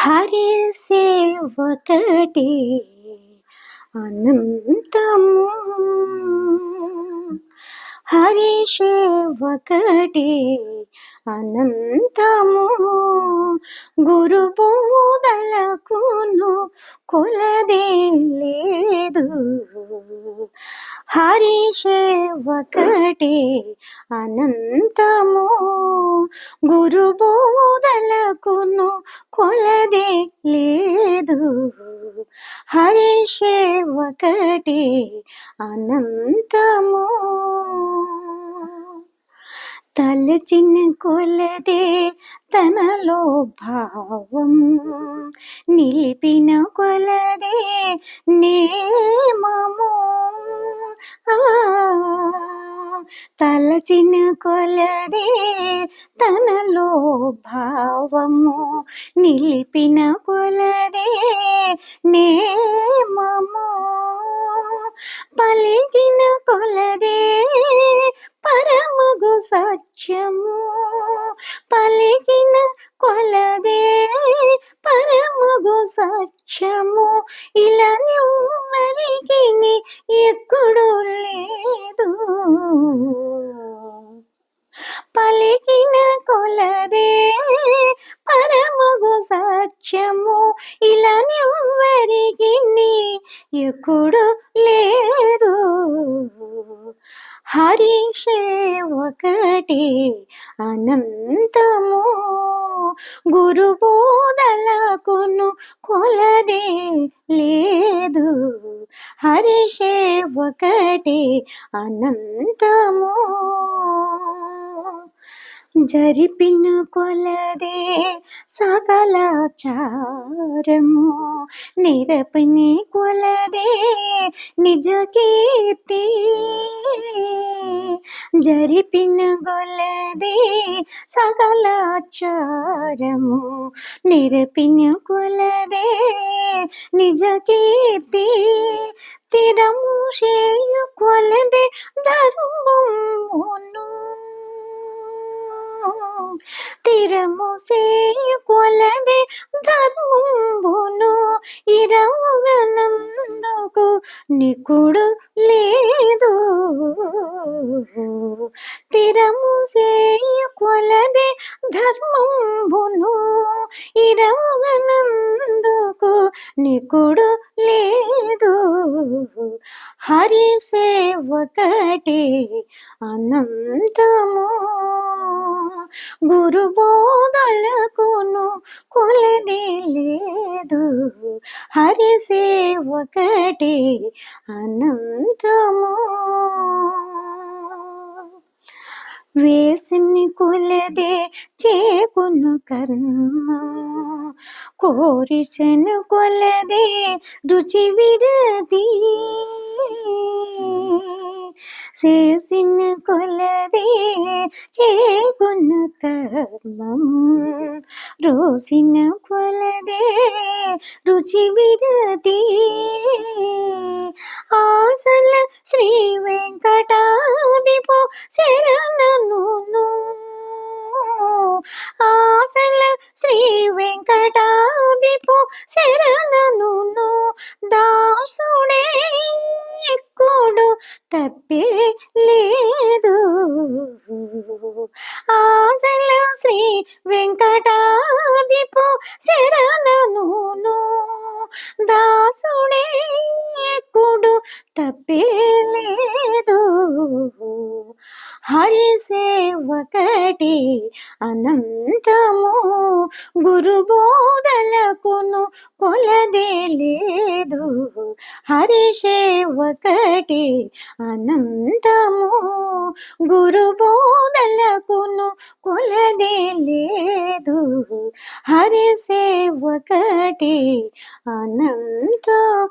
హరిసే ఒకటి అనంతము. హరిషే ఒకటి అనంతము. గురు బోధలకును కొలదే లేదు హరిషే ఒకటి అనంతము. గురు బోధలకును కొలదే లేదు. హరిషే ఒకటి అనంతము. తలచిన కొలదే తనలో భావం. నిలిపిన కొలదే నేమము ఆ, చిన్న కొలదే తనలో భావము నిలిపిన కొలదే నేమము. పలికిన కొలదే పరమగు సత్యము. పలికిన కొలదే పరమగు సత్యము. ఇలా నువ్వరికి ఎక్కడు లేదు. హరీషే ఒకటి అనంతము. గురు బోధలకును కొలదే లేదు. హరి ఒకటి అనంతము. జరిపిన కొలదే సకల చారము నిరపని కొలదే నిజ కీర్తి జరిపిన కొలదే సకల చారము నిరపిన కొలదే నిజ కీర్తి తిరము చేయు కొలదే ధర్మమును తిరము సేయు కొలదే ధర్మంబును ఇరవనందుకు నికుడు లేదు. తిరము సేయు కొలదే ధర్మంబును ఇరవనందుకు నికుడు లేదు. హరి సేవకటే అనంతము గురు బోధలకును కొలది లేదు. హరి సేవకటి అనంతము. వేసిని కులదే చేకును కర్మ. కోరిచను కొలదే రుచి విరది చేసిన కొలదే చేకున్న కర్మం. రోసిన కులదే రుచి విరది ఆసల శ్రీ వెంకటాదిపో శరణను ఆసల శ్రీ వెంకటా వెంకటాదిపో శరణను దాసుడే ఎక్కుడు తప్పే లేదు. ఆసల శ్రీ వెంకటాదిపు శరణను దాసుడే ఎక్కుడు తప్పే లేదు. హరి సేవకటి అనంతము. గురు బోధలకును కొలదే లేదు. హరి సేవకటి అనంతము. గురు బోధలకును కొలదే లేదు. హరి సేవకటి అనంతము.